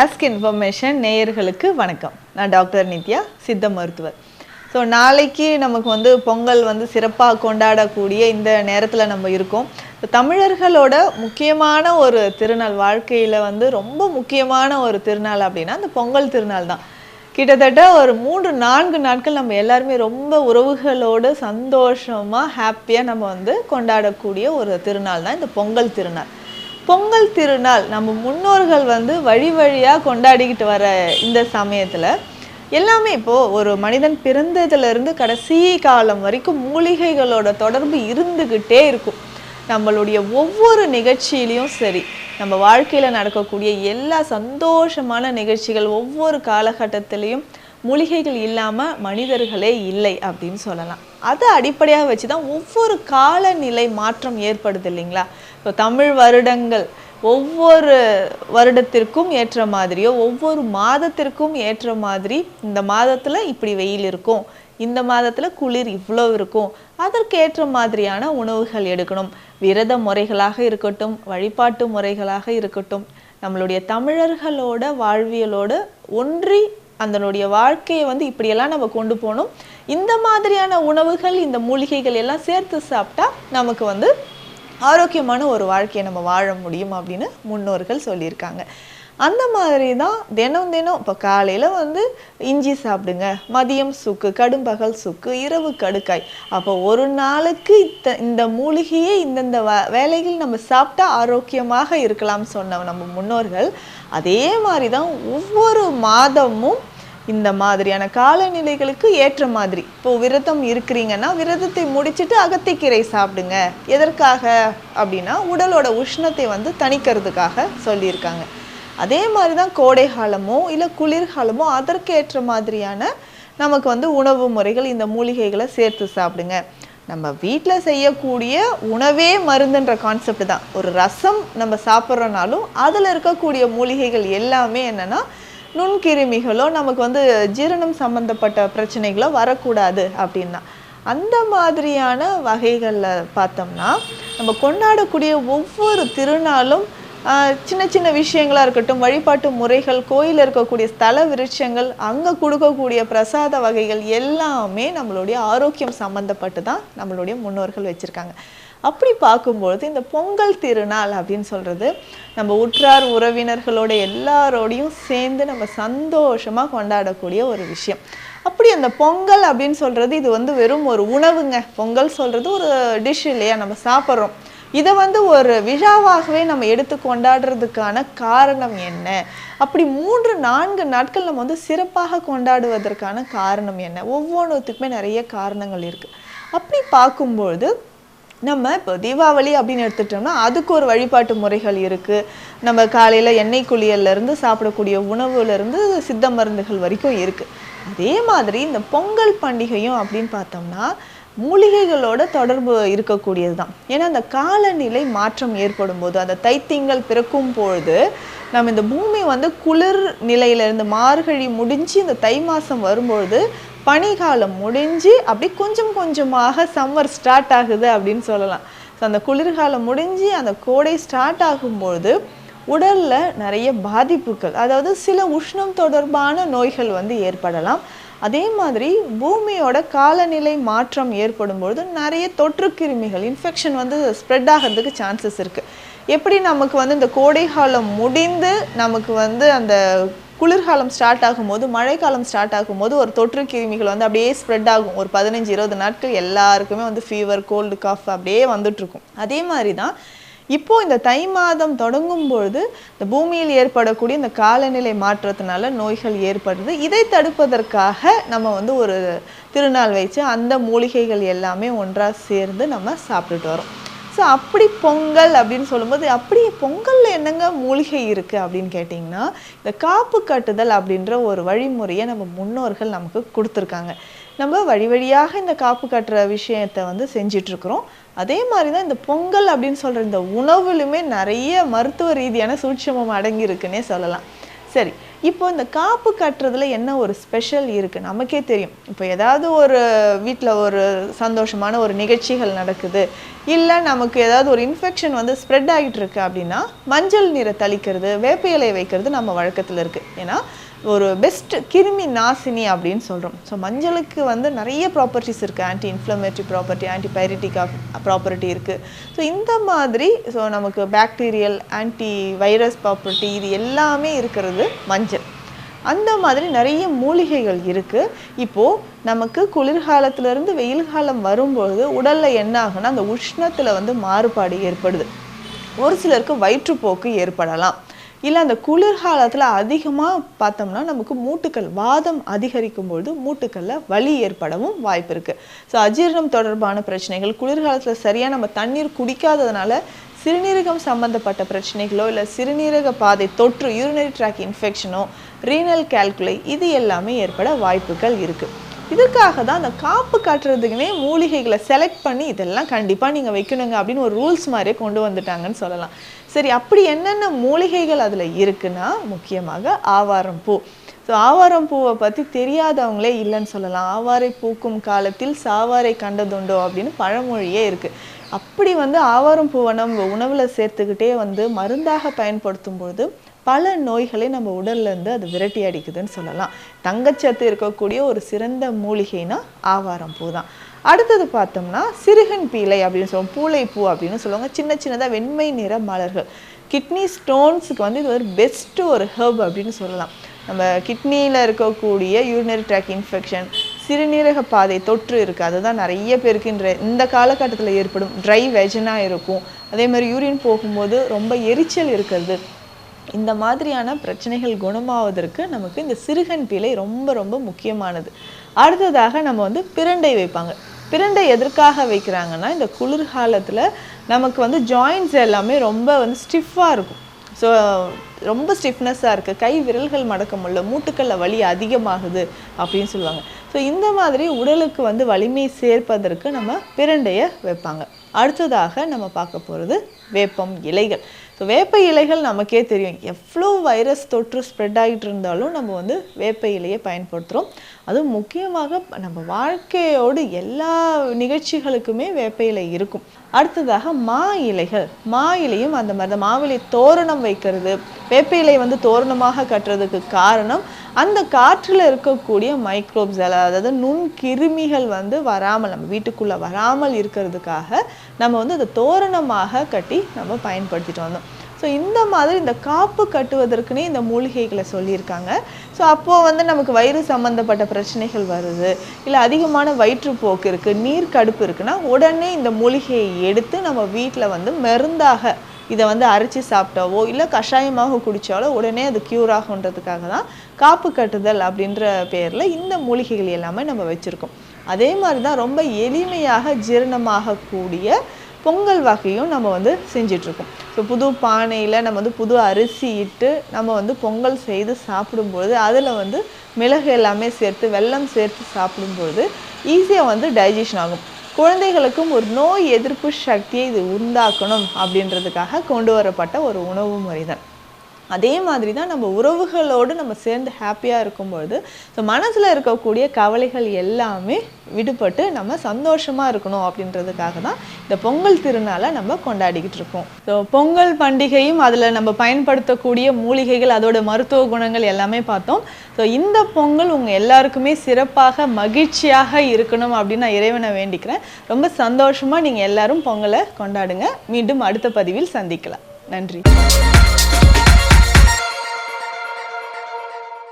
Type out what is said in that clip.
Ask information நேயர்களுக்கு வணக்கம். நான் டாக்டர் நித்யா சித்த மருத்துவர். ஸோ நாளைக்கு நமக்கு வந்து பொங்கல் வந்து சிறப்பாக கொண்டாடக்கூடிய இந்த நேரத்தில் நம்ம இருக்கோம். தமிழர்களோட முக்கியமான ஒரு திருநாள் வாழ்க்கையில் வந்து ரொம்ப முக்கியமான ஒரு திருநாள் அப்படின்னா அந்த பொங்கல் திருநாள் தான். கிட்டத்தட்ட ஒரு மூன்று நான்கு நாட்கள் நம்ம எல்லாருமே ரொம்ப உறவுகளோடு சந்தோஷமாக ஹாப்பியாக நம்ம வந்து கொண்டாடக்கூடிய ஒரு திருநாள் தான் இந்த பொங்கல் திருநாள். பொங்கல் திருநாள் நம்ம முன்னோர்கள் வந்து வழி வழியாக கொண்டாடிக்கிட்டு வர இந்த சமயத்தில் எல்லாமே இப்போது ஒரு மனிதன் பிறந்ததுலேருந்து கடைசி காலம் வரைக்கும் மூலிகைகளோட தொடர்பு இருந்துக்கிட்டே இருக்கும். நம்மளுடைய ஒவ்வொரு நிகழ்ச்சியிலையும் சரி நம்ம வாழ்க்கையில் நடக்கக்கூடிய எல்லா சந்தோஷமான நிகழ்ச்சிகள் ஒவ்வொரு காலகட்டத்திலையும் மூலிகைகள் இல்லாமல் மனிதர்களே இல்லை அப்படின்னு சொல்லலாம். அதை அடிப்படையாக வச்சு தான் ஒவ்வொரு காலநிலை மாற்றம் ஏற்படுது இல்லைங்களா? இப்போ தமிழ் வருடங்கள் ஒவ்வொரு வருடத்திற்கும் ஏற்ற மாதிரியோ ஒவ்வொரு மாதத்திற்கும் ஏற்ற மாதிரி இந்த மாதத்தில் இப்படி வெயில் இருக்கும் இந்த மாதத்தில் குளிர் இவ்வளோ இருக்கும் அதற்கு ஏற்ற மாதிரியான உணவுகள் எடுக்கணும். விரத முறைகளாக இருக்கட்டும் வழிபாட்டு முறைகளாக இருக்கட்டும் நம்மளுடைய தமிழர்களோட வாழ்வியலோட ஒன்றி அதனுடைய வாழ்க்கையை வந்து இப்படியெல்லாம் நம்ம கொண்டு போகணும். இந்த மாதிரியான உணவுகள் இந்த மூலிகைகள் எல்லாம் சேர்த்து சாப்பிட்டா நமக்கு வந்து ஆரோக்கியமான ஒரு வாழ்க்கையை நம்ம வாழ முடியும் அப்படின்னு முன்னோர்கள் சொல்லியிருக்காங்க. அந்த மாதிரி தான் தினம் தினம் இப்போ காலையில் வந்து இஞ்சி சாப்பிடுங்க மதியம் சுக்கு கடும்பகல் சுக்கு இரவு கடுக்காய். அப்போ ஒரு நாளுக்கு இத்த இந்த மூலிகையே இந்தந்த வ வேலைகள் நம்ம சாப்பிட்டா ஆரோக்கியமாக இருக்கலாம் சொன்ன நம்ம முன்னோர்கள் அதே மாதிரி தான் ஒவ்வொரு மாதமும் இந்த மாதிரியான காலநிலைகளுக்கு ஏற்ற மாதிரி. இப்போ விரதம் இருக்கிறீங்கன்னா விரதத்தை முடிச்சிட்டு அகத்திக்கீரை சாப்பிடுங்க. எதற்காக அப்படின்னா உடலோட உஷ்ணத்தை வந்து தணிக்கிறதுக்காக சொல்லியிருக்காங்க. அதே மாதிரி தான் கோடை காலமோ இல்லை குளிர்காலமோ அதற்கு ஏற்ற மாதிரியான நமக்கு வந்து உணவு முறைகள் இந்த மூலிகைகளை சேர்த்து சாப்பிடுங்க. நம்ம வீட்டில் செய்யக்கூடிய உணவே மருந்துன்ற கான்செப்ட் தான். ஒரு ரசம் நம்ம சாப்பிட்றோனாலும் அதில் இருக்கக்கூடிய மூலிகைகள் எல்லாமே என்னென்னா நுண்கிருமிகளோ நமக்கு வந்து ஜீரணம் சம்மந்தப்பட்ட பிரச்சனைகளோ வரக்கூடாது அப்படின்னா அந்த மாதிரியான வகைகளில் பார்த்தோம்னா நம்ம கொண்டாடக்கூடிய ஒவ்வொரு திருநாளும் சின்ன சின்ன விஷயங்களாக இருக்கட்டும் வழிபாட்டு முறைகள் கோயிலில் இருக்கக்கூடிய ஸ்தல விருட்சங்கள் அங்கே கொடுக்கக்கூடிய பிரசாத வகைகள் எல்லாமே நம்மளுடைய ஆரோக்கியம் சம்மந்தப்பட்டு தான் நம்மளுடைய முன்னோர்கள் வச்சுருக்காங்க. அப்படி பார்க்கும்பொழுது இந்த பொங்கல் திருநாள் அப்படின்னு சொல்கிறது நம்ம உற்றார் உறவினர்களோட எல்லாரோடையும் சேர்ந்து நம்ம சந்தோஷமாக கொண்டாடக்கூடிய ஒரு விஷயம். அப்படி அந்த பொங்கல் அப்படின்னு சொல்கிறது இது வந்து வெறும் ஒரு உணவுங்க. பொங்கல் சொல்கிறது ஒரு டிஷ் இல்லையா? நம்ம சாப்பிட்றோம். இதை வந்து ஒரு விழாவாகவே நம்ம எடுத்து கொண்டாடுறதுக்கான காரணம் என்ன? அப்படி மூன்று நான்கு நாட்கள் நம்ம வந்து சிறப்பாக கொண்டாடுவதற்கான காரணம் என்ன? ஒவ்வொன்றுத்துக்குமே நிறைய காரணங்கள் இருக்குது அப்படி பார்க்கும்பொழுது நம்ம இப்போ தீபாவளி அப்படின்னு எடுத்துட்டோம்னா அதுக்கு ஒரு வழிபாட்டு முறைகள் இருக்குது நம்ம காலையில் எண்ணெய் குளியல்ல இருந்து சாப்பிடக்கூடிய உணவுல இருந்து சித்த மருந்துகள் வரைக்கும் இருக்குது அதே மாதிரி இந்த பொங்கல் பண்டிகையும் அப்படின்னு பார்த்தோம்னா மூலிகைகளோட தொடர்பு இருக்கக்கூடியது தான் ஏன்னா அந்த காலநிலை மாற்றம் ஏற்படும் போது அந்த தைத்திங்கள் பிறக்கும் பொழுது நம்ம இந்த பூமி வந்து குளிர் நிலையிலேருந்து மார்கழி முடிஞ்சு இந்த தை மாதம் வரும்பொழுது பனிகாலம் முடிஞ்சு அப்படி கொஞ்சம் கொஞ்சமாக சம்மர் ஸ்டார்ட் ஆகுது அப்படின்னு சொல்லலாம். ஸோ அந்த குளிர்காலம் முடிஞ்சு அந்த கோடை ஸ்டார்ட் ஆகும்பொழுது உடலில் நிறைய பாதிப்புகள் அதாவது சில உஷ்ணம் தொடர்பான நோய்கள் வந்து ஏற்படலாம். அதே மாதிரி பூமியோட காலநிலை மாற்றம் ஏற்படும் பொழுது நிறைய தொற்று கிருமிகள் இன்ஃபெக்ஷன் வந்து ஸ்ப்ரெட் ஆகிறதுக்கு சான்சஸ் இருக்குது எப்படி நமக்கு வந்து இந்த கோடை காலம் முடிந்து நமக்கு வந்து அந்த குளிர்காலம் ஸ்டார்ட் ஆகும்போது மழைக்காலம் ஸ்டார்ட் ஆகும்போது ஒரு தொற்று கிருமிகள் வந்து அப்படியே ஸ்ப்ரெட் ஆகும். ஒரு பதினஞ்சு இருபது நாட்கள் எல்லாருக்குமே வந்து ஃபீவர் கோல்டு காஃப் அப்படியே வந்துட்டுருக்கும். அதே மாதிரி தான் இப்போ இந்த தை மாதம் தொடங்கும் பொழுது இந்த பூமியில் ஏற்படக்கூடிய இந்த காலநிலை மாற்றத்தினால நோய்கள் ஏற்படுது. இதை தடுப்பதற்காக நம்ம வந்து ஒரு திருநாள் வச்சு அந்த மூலிகைகள் எல்லாமே ஒன்றாக சேர்ந்து நம்ம சாப்பிட்டுட்டு வரோம். ஸோ அப்படி பொங்கல் அப்படின்னு சொல்லும்போது அப்படி பொங்கலில் என்னங்க மூலிகை இருக்குது அப்படின்னு கேட்டிங்கன்னா இந்த காப்பு கட்டுதல் அப்படின்ற ஒரு வழிமுறையை நம்ம முன்னோர்கள் நமக்கு கொடுத்துருக்காங்க. நம்ம வழி வழியாக இந்த காப்பு கட்டுற விஷயத்தை வந்து செஞ்சிட்ருக்குறோம். அதே மாதிரி தான் இந்த பொங்கல் அப்படின்னு சொல்கிற இந்த உணவுலுமே நிறைய மருத்துவ ரீதியான சூட்சமம் அடங்கியிருக்குன்னே சொல்லலாம். சரி இப்போ இந்த காப்பு கட்டுறதுல என்ன ஒரு ஸ்பெஷல் இருக்கு? நமக்கே தெரியும். இப்போ ஏதாவது ஒரு வீட்டில் ஒரு சந்தோஷமான ஒரு நிகழ்ச்சிகள் நடக்குது. இல்லை நமக்கு ஏதாவது ஒரு இன்ஃபெக்ஷன் வந்து ஸ்ப்ரெட் ஆகிட்டு இருக்கு அப்படின்னா மஞ்சள் நீரை தளிக்கிறது வேப்ப இலை வைக்கிறது நம்ம வழக்கத்தில் இருக்கு. ஏன்னா ஒரு பெஸ்ட் கிருமி நாசினி அப்படின்னு சொல்கிறோம் ஸோ மஞ்சளுக்கு வந்து நிறைய ப்ராப்பர்ட்டிஸ் இருக்குது anti inflammatory property antipyretic property இருக்குது ஸோ இந்த மாதிரி ஸோ நமக்கு பாக்டீரியல் ஆன்டி வைரஸ் ப்ராப்பர்ட்டி இது எல்லாமே இருக்கிறது மஞ்சள். அந்த மாதிரி நிறைய மூலிகைகள் இருக்குது இப்போது நமக்கு குளிர்காலத்திலேருந்து வெயில் காலம் வரும்பொழுது உடலில் என்ன ஆகுனா அந்த உஷ்ணத்தில் வந்து மாறுபாடு ஏற்படுது. ஒரு சிலருக்கு வயிற்றுப்போக்கு ஏற்படலாம். இல்லை அந்த குளிர்காலத்தில் அதிகமாக பார்த்தோம்னா நமக்கு மூட்டுக்கள் வாதம் அதிகரிக்கும் பொழுது மூட்டுக்களில் வலி ஏற்படவும் வாய்ப்பு இருக்குது ஸோ அஜீரணம் தொடர்பான பிரச்சனைகள் குளிர்காலத்தில் சரியாக நம்ம தண்ணீர் குடிக்காததுனால சிறுநீரகம் சம்பந்தப்பட்ட பிரச்சனைகளோ இல்லை சிறுநீரக பாதை தொற்று யூரினரி ட்ராக் இன்ஃபெக்ஷனோ ரீனல் கால்குலை இது எல்லாமே ஏற்பட வாய்ப்புகள் இருக்குது இதுக்காக தான் அந்த காப்பு காட்டுறதுக்குனே மூலிகைகளை செலக்ட் பண்ணி இதெல்லாம் கண்டிப்பாக நீங்கள் வைக்கணுங்க அப்படின்னு ஒரு ரூல்ஸ் மாதிரியே கொண்டு வந்துட்டாங்கன்னு சொல்லலாம். சரி அப்படி என்னென்ன மூலிகைகள் அதில் இருக்குன்னா முக்கியமாக ஆவாரம் பூ. ஸோ ஆவாரம் பூவை பற்றி தெரியாதவங்களே இல்லைன்னு சொல்லலாம். ஆவாரை பூக்கும் காலத்தில் சாவாரை கண்டதுண்டோ அப்படின்னு பழமொழியே இருக்குது அப்படி வந்து ஆவாரம் பூவை நம்ம உணவில் சேர்த்துக்கிட்டே வந்து மருந்தாக பயன்படுத்தும் பொழுது பல நோய்களை நம்ம உடல்ல இருந்து அது விரட்டி அடிக்குதுன்னு சொல்லலாம். தங்கச்சத்து இருக்கக்கூடிய ஒரு சிறந்த மூலிகைனா ஆவாரம் பூ தான். அடுத்தது பார்த்தோம்னா சிறுகன் பீலை அப்படின்னு சொல்லுவோம். பூளை பூ அப்படின்னு சொல்லுவாங்க. சின்ன சின்னதாக வெண்மை நிற மலர்கள். கிட்னி ஸ்டோன்ஸுக்கு வந்து இது ஒரு பெஸ்ட்டு ஒரு ஹெர்ப் அப்படின்னு சொல்லலாம். நம்ம கிட்னியில் இருக்கக்கூடிய யூரினரி ட்ராக் இன்ஃபெக்ஷன் சிறுநீரக பாதை தொற்று இருக்குது அதுதான் நிறைய பேருக்குன்ற இந்த காலகட்டத்தில் ஏற்படும் ட்ரை வெஜனாக இருக்கும். அதே மாதிரி யூரின் போகும்போது ரொம்ப எரிச்சல் இருக்கிறது. இந்த மாதிரியான பிரச்சனைகள் குணமாவதற்கு நமக்கு இந்த சிறுகன் பீலை ரொம்ப ரொம்ப முக்கியமானது. அடுத்ததாக நம்ம வந்து பிரண்டை வைப்பாங்க. பிரண்டை எதற்காக வைக்கிறாங்கன்னா இந்த குளிர்காலத்தில் நமக்கு வந்து ஜாயின்ஸ் எல்லாமே ரொம்ப வந்து ஸ்டிஃபாக இருக்கும். ஸோ ரொம்ப ஸ்டிஃப்னஸாக இருக்குது கை விரல்கள் மடக்க முடியல. மூட்டுக்களில் வலி அதிகமாகுது அப்படின்னு சொல்லுவாங்க. ஸோ இந்த மாதிரி உடலுக்கு வந்து வலிமை சேர்ப்பதற்கு நம்ம பிரண்டையை வைப்பாங்க. அடுத்ததாக நம்ம பார்க்க போகிறது வேப்பம் இலைகள். ஸோ வேப்ப இலைகள் நமக்கே தெரியும். எவ்வளோ வைரஸ் தொற்று ஸ்ப்ரெட் ஆகிட்டு இருந்தாலும் நம்ம வந்து வேப்ப இலையை பயன்படுத்துகிறோம் அதுவும் முக்கியமாக நம்ம வாழ்க்கையோடு எல்லா நிகழ்ச்சிகளுக்குமே வேப்ப இலை இருக்கும். அடுத்ததாக மா இலைகள். மா இலையும் அந்த மாதிரி தான். மாவிலை தோரணம் வைக்கிறது. வேப்ப இலை வந்து தோரணமாக கட்டுறதுக்கு காரணம் அந்த காற்றில் இருக்கக்கூடிய மைக்ரோப்ஸ் அதாவது நுண் கிருமிகள் வந்து வராமல் நம்ம வீட்டுக்குள்ளே வராமல் இருக்கிறதுக்காக நம்ம வந்து அதை தோரணமாக கட்டி நம்ம பயன்படுத்திட்டு வந்தோம். ஸோ இந்த மாதிரி இந்த காப்பு கட்டுவதற்குனே இந்த மூலிகைகளை சொல்லியிருக்காங்க. ஸோ அப்போது வந்து நமக்கு வயிறு சம்மந்தப்பட்ட பிரச்சனைகள் வருது. இல்லை அதிகமான வயிற்றுப்போக்கு இருக்குது நீர் கடுப்பு இருக்குன்னா உடனே இந்த மூலிகையை எடுத்து நம்ம வீட்டில் வந்து மருந்தாக இதை வந்து அரைச்சி சாப்பிட்டாவோ இல்லை கஷாயமாக குடித்தாலோ உடனே அது க்யூர் ஆகுன்றதுக்காக தான் காப்பு கட்டுதல் அப்படின்ற பேரில் இந்த மூலிகைகள் எல்லாமே நம்ம வச்சுருக்கோம். அதே மாதிரி தான் ரொம்ப எளிமையாக ஜீரணமாகக்கூடிய பொங்கல் வகையும் நம்ம வந்து செஞ்சிட்ருக்கோம். ஸோ புது பானையில் நம்ம வந்து புது அரிசி இட்டு நம்ம வந்து பொங்கல் செய்து சாப்பிடும்பொழுது அதில் வந்து மிளகு எல்லாமே சேர்த்து வெல்லம் சேர்த்து சாப்பிடும்பொழுது ஈஸியாக வந்து டைஜஷன் ஆகும். குழந்தைகளுக்கும் ஒரு நோய் எதிர்ப்பு சக்தியை இது உண்டாக்கணும் அப்படின்றதுக்காக கொண்டு வரப்பட்ட ஒரு உணவு முறை தான் அதே மாதிரி தான் நம்ம உறவுகளோடு நம்ம சேர்ந்து ஹாப்பியாக இருக்கும்பொழுது ஸோ மனசில் இருக்கக்கூடிய கவலைகள் எல்லாமே விடுபட்டு நம்ம சந்தோஷமாக இருக்கணும் அப்படின்றதுக்காக தான் இந்த பொங்கல் திருநாளை நம்ம கொண்டாடிக்கிட்டு இருக்கோம். ஸோ பொங்கல் பண்டிகையும் அதில் நம்ம பயன்படுத்தக்கூடிய மூலிகைகள் அதோட மருத்துவ குணங்கள் எல்லாமே பார்த்தோம். ஸோ இந்த பொங்கல் உங்கள் எல்லாருக்குமே சிறப்பாக மகிழ்ச்சியாக இருக்கணும் அப்படின்னு நான் இறைவனை வேண்டிக்கிறேன். ரொம்ப சந்தோஷமாக நீங்கள் எல்லாரும் பொங்கலை கொண்டாடுங்க. மீண்டும் அடுத்த பதிவில் சந்திக்கலாம். நன்றி.